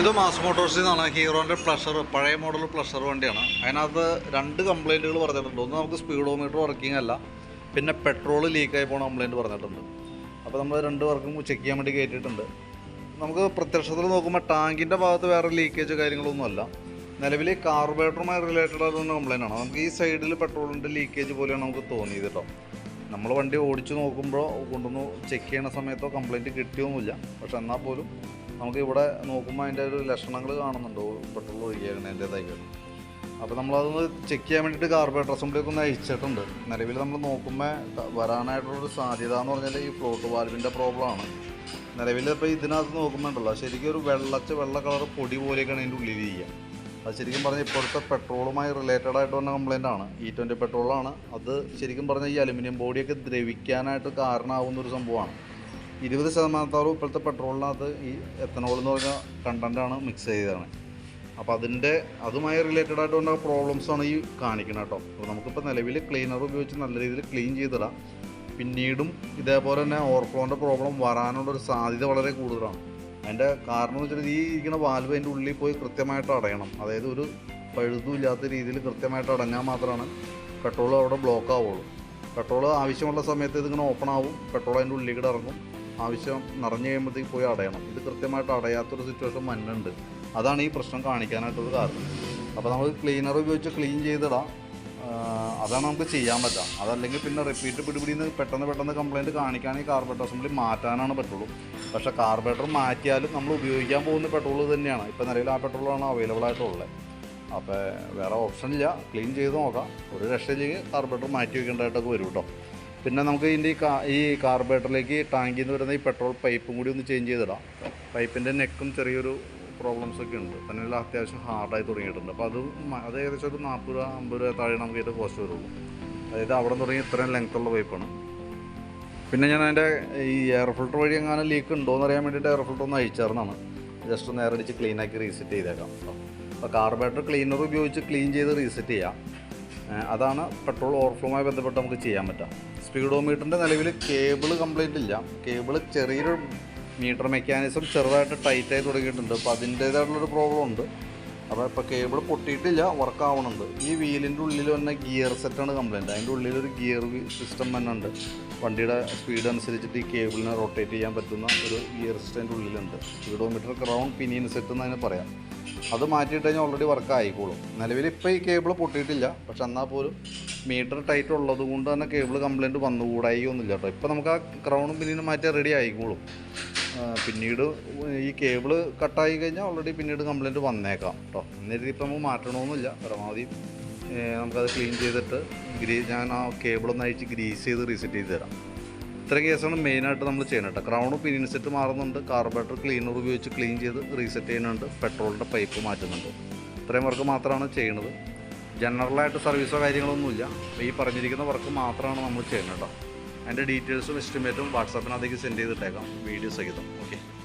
ഇത് മാസ് മോട്ടോഴ്സിൽ നിന്നാണ് ഹീറോന്റെ പ്ലഷർ പഴയ മോഡൽ പ്ലഷർ വണ്ടിയാണ്. അതിനകത്ത് രണ്ട് കംപ്ലൈന്റുകൾ പറഞ്ഞിട്ടുണ്ട്. ഒന്ന് നമുക്ക് സ്പീഡോമീറ്റർ വർക്കിംഗ് അല്ല പിന്നെ പെട്രോൾ ലീക്കായി പോകുന്ന കംപ്ലൈന്റ് പറഞ്ഞിട്ടുണ്ട്. അപ്പോൾ നമ്മൾ രണ്ട് വർക്കും ചെക്ക് ചെയ്യാൻ വേണ്ടി കയറ്റിയിട്ടുണ്ട് നമുക്ക് പ്രത്യക്ഷത്തിൽ നോക്കുമ്പോൾ ടാങ്കിന്റെ ഭാഗത്ത് വേറെ ലീക്കേജ് കാര്യങ്ങളൊന്നുമല്ല. നിലവിൽ കാർബറേറ്ററുമായി റിലേറ്റഡ് ആയിട്ടുള്ള കംപ്ലൈന്റ് ആണ് നമുക്ക് ഈ സൈഡിൽ പെട്രോളിന്റെ ലീക്കേജ് പോലെയാണ് നമുക്ക് തോന്നിയത് കേട്ടോ നമ്മൾ വണ്ടി ഓടിച്ചു നോക്കുമ്പോൾ കൊണ്ടുവന്ന് ചെക്ക് ചെയ്യുന്ന സമയത്തോ കംപ്ലൈന്റ് കിട്ടിയൊന്നുമില്ല. പക്ഷെ എന്നാൽ പോലും നമുക്ക് ഇവിടെ നോക്കുമ്പോൾ അതിന്റെ ഒരു ലക്ഷണങ്ങൾ കാണുന്നുണ്ടോ. പെട്രോൾ ഒഴിയേക്കണതിന്റെതായിട്ട് അപ്പോൾ നമ്മളതൊന്ന് ചെക്ക് ചെയ്യാൻ വേണ്ടിയിട്ട് കാർബറേറ്റർ അസംബ്ലിയൊക്കെ ഒന്ന് അയച്ചിട്ടുണ്ട്. നിലവിൽ നമ്മൾ നോക്കുമ്പോൾ വരാനായിട്ടുള്ളൊരു സാധ്യത എന്ന് പറഞ്ഞാൽ ഈ ഫ്ലോട്ട് വാൽവിന്റെ പ്രോബ്ലമാണ് നിലവിൽ ഇപ്പോൾ ഇതിനകത്ത് നോക്കുമ്പോൾ ഉണ്ടല്ലോ ശരിക്കും ഒരു വെള്ളച്ച വെള്ള കളർ പൊടി പോലെയൊക്കെയാണ് അതിന്റെ ഉള്ളിൽ ചെയ്യുക അത് ശരിക്കും പറഞ്ഞാൽ ഇപ്പോഴത്തെ പെട്രോളുമായി റിലേറ്റഡ് ആയിട്ട് വന്ന കംപ്ലൈന്റ് ആണ്. ഇ ട്വന്റി പെട്രോളാണ് അത് ശരിക്കും പറഞ്ഞാൽ ഈ അലുമിനിയം ബോഡിയൊക്കെ ദ്രവിക്കാനായിട്ട് കാരണമാവുന്ന ഒരു സംഭവമാണ്. ഇരുപത് ശതമാനത്തോളം ഇപ്പോഴത്തെ പെട്രോളിനകത്ത് ഈ എത്തനോൾ എന്ന് പറഞ്ഞ കണ്ടന്റാണ് മിക്സ് ചെയ്തതാണ്. അപ്പോൾ അതിന്റെ അതുമായി റിലേറ്റഡ് ആയിട്ട് വന്ന പ്രോബ്ലംസാണ് ഈ കാണിക്കുന്നത് കേട്ടോ. അപ്പോൾ നമുക്കിപ്പോൾ നിലവിൽ ക്ലീനർ ഉപയോഗിച്ച് നല്ല രീതിയിൽ ക്ലീൻ ചെയ്തിടാം. പിന്നീടും ഇതേപോലെ തന്നെ ഓവർഫ്ലോന്റെ പ്രോബ്ലം വരാനുള്ളൊരു സാധ്യത വളരെ കൂടുതലാണ്. അതിന്റെ കാരണം എന്ന് വെച്ചാൽ ഈ ഇരിക്കുന്ന വാൽവ് അതിന്റെ ഉള്ളിൽ പോയി കൃത്യമായിട്ട് അടയണം. അതായത് ഒരു പഴുതും ഇല്ലാത്ത രീതിയിൽ കൃത്യമായിട്ട് അടഞ്ഞാൽ മാത്രമാണ് പെട്രോൾ അവിടെ ബ്ലോക്ക് ആവുള്ളൂ. പെട്രോൾ ആവശ്യമുള്ള സമയത്ത് ഇതിങ്ങനെ ഓപ്പൺ ആവും. പെട്രോൾ അതിന്റെ ഉള്ളിൽ കൂടെ ഇറങ്ങും. ആവശ്യം നിറഞ്ഞു കഴിയുമ്പോഴത്തേക്ക് പോയി അടയണം. ഇത് കൃത്യമായിട്ട് അടയാത്തൊരു സിറ്റുവേഷൻ മഞ്ഞുണ്ട് അതാണ് ഈ പ്രശ്നം കാണിക്കാനായിട്ടുള്ള കാരണം. അപ്പോൾ നമുക്ക് ക്ലീനർ ഉപയോഗിച്ച് ക്ലീൻ ചെയ്തിടാം. അതാണ് നമുക്ക് ചെയ്യാൻ പറ്റുക അതല്ലെങ്കിൽ പിന്നെ റിപ്പീറ്റ് പിടിപിടിന്ന് പെട്ടെന്ന് പെട്ടെന്ന് കംപ്ലൈന്റ് കാണിക്കുകയാണെങ്കിൽ കാർബറേറ്റർ അസംബ്ലി മാറ്റാനാണ് പറ്റുള്ളൂ. പക്ഷേ കാർബറേറ്റർ മാറ്റിയാലും നമ്മൾ ഉപയോഗിക്കാൻ പോകുന്ന പെട്രോൾ തന്നെയാണ്. ഇപ്പോൾ നിലവിൽ ആ പെട്രോളാണ് അവൈലബിൾ ആയിട്ടുള്ളത്. അപ്പോൾ വേറെ ഓപ്ഷൻ ഇല്ല. ക്ലീൻ ചെയ്ത് നോക്കാം. ഒരു രക്ഷയില്ലെങ്കിൽ കാർബറേറ്റർ മാറ്റി വെക്കേണ്ടതായിട്ടൊക്കെ വരും കേട്ടോ പിന്നെ നമുക്ക് ഇതിന്റെ ഈ കാ ഈ കാർബറേറ്ററിലേക്ക് ടാങ്കിൽ നിന്ന് വരുന്ന ഈ പെട്രോൾ പൈപ്പും കൂടി ഒന്ന് ചേഞ്ച് ചെയ്തിടാം. പൈപ്പിന്റെ നെക്കും ചെറിയൊരു പ്രോബ്ലംസ് ഒക്കെ ഉണ്ട്. തന്നെ അത്യാവശ്യം ഹാർഡായി തുടങ്ങിയിട്ടുണ്ട്. അപ്പോൾ അത് അത് ഏകദേശം ഒരു നാൽപ്പത് രൂപ അമ്പത് രൂപ താഴെ നമുക്ക് ഇതിന്റെ കോസ്റ്റ് വരുള്ളൂ. അതായത് അവിടെ തുടങ്ങി ഇത്രയും ലെങ്ത് ഉള്ള പൈപ്പാണ് പിന്നെ ഞാൻ അതിന്റെ ഈ എയർ ഫിൽട്ടർ വഴി എങ്ങാനും ലീക്ക് ഉണ്ടോ എന്ന് അറിയാൻ വേണ്ടിയിട്ട് എയർ ഫിൽട്ടർ ഒന്ന് അയച്ചാർന്നാണ് ജസ്റ്റ് ഒന്ന് നേരടിച്ച് ക്ലീൻ ആക്കി റീസെറ്റ് ചെയ്തേക്കാം. അപ്പോൾ കാർബറേറ്റർ ക്ലീനർ ഉപയോഗിച്ച് ക്ലീൻ ചെയ്ത് റീസെറ്റ് ചെയ്യാം. അതാണ് പെട്രോൾ ഓവർഫ്ലോമായി ബന്ധപ്പെട്ട് നമുക്ക് ചെയ്യാൻ പറ്റുക സ്പീഡോമീറ്ററിന്റെ നിലവിൽ കേബിൾ കംപ്ലീറ്റ് ഇല്ല. കേബിൾ ചെറിയൊരു മീറ്റർ മെക്കാനിസം ചെറുതായിട്ട് ടൈറ്റായി തുടങ്ങിയിട്ടുണ്ട്. അപ്പോൾ അതിന്റേതായിട്ടുള്ളൊരു പ്രോബ്ലം ഉണ്ട്. അപ്പോൾ ഇപ്പോൾ കേബിൾ പൊട്ടിയിട്ടില്ല വർക്ക് ആവണുണ്ട്. ഈ വീലിന്റെ ഉള്ളിൽ വന്ന ഗിയർ സെറ്റാണ് കംപ്ലൈന്റ് അതിന്റെ ഉള്ളിലൊരു ഗിയർ സിസ്റ്റം തന്നെ ഉണ്ട്. വണ്ടിയുടെ സ്പീഡ് അനുസരിച്ചിട്ട് ഈ കേബിളിനെ റൊട്ടേറ്റ് ചെയ്യാൻ പറ്റുന്ന ഒരു ഗിയർ സിസ്റ്റം അതിന്റെ ഉള്ളിലുണ്ട്. സ്പീഡോമീറ്റർ ക്രൗൺ പിനിയൻ സെറ്റ് എന്ന് അതിനെ പറയാം. അത് മാറ്റിയിട്ട് കഴിഞ്ഞാൽ ഓൾറെഡി വർക്ക് ആയിക്കോളും. നിലവിൽ ഇപ്പോൾ ഈ കേബിൾ പൊട്ടിയിട്ടില്ല. പക്ഷെ എന്നാൽ പോലും മീറ്റർ ടൈറ്റ് ഉള്ളത് കൊണ്ട് തന്നെ കേബിൾ കംപ്ലൈന്റ് വന്നുകൂടായി ഒന്നുമില്ല കേട്ടോ. ഇപ്പോൾ നമുക്ക് ആ ക്രൗണും പിന്നീട് മാറ്റിയാൽ റെഡി ആയിക്കോളും. പിന്നീട് ഈ കേബിൾ കട്ടായി കഴിഞ്ഞാൽ ഓൾറെഡി പിന്നീട് കംപ്ലൈന്റ് വന്നേക്കാം കേട്ടോ. എന്നിട്ട് ഇപ്പോൾ നമുക്ക് മാറ്റണമെന്നില്ല പരമാവധി നമുക്കത് ക്ലീൻ ചെയ്തിട്ട് ഗ്രീ ഞാൻ ആ കേബിളൊന്ന് അഴിച്ച് ഗ്രീസ് ചെയ്ത് റീസെറ്റ് ചെയ്ത് തരാം. ഇത്ര കേസാണ് മെയിനായിട്ട് നമ്മൾ ചെയ്യുന്നത് കേട്ടോ. ക്രൗൺ പിനിയൻ സെറ്റ് മാറുന്നുണ്ട്. കാർബറേറ്റർ ക്ലീനർ ഉപയോഗിച്ച് ക്ലീൻ ചെയ്ത് റീസെറ്റ് ചെയ്യുന്നുണ്ട്. പെട്രോളിന്റെ പൈപ്പ് മാറ്റുന്നുണ്ട്. ഇത്രയും വർക്ക് മാത്രമാണ് ചെയ്യുന്നത്. ജനറലായിട്ട് സർവീസോ കാര്യങ്ങളൊന്നുമില്ല ഈ പറഞ്ഞിരിക്കുന്ന വർക്ക് മാത്രമാണ് നമ്മൾ ചെയ്യുന്നത് കേട്ടോ. അതിന്റെ ഡീറ്റെയിൽസും എസ്റ്റിമേറ്റും വാട്സാപ്പിനകത്തേക്ക് സെൻഡ് ചെയ്തിട്ടേക്കാം. വീഡിയോ സഹിതം. ഓക്കെ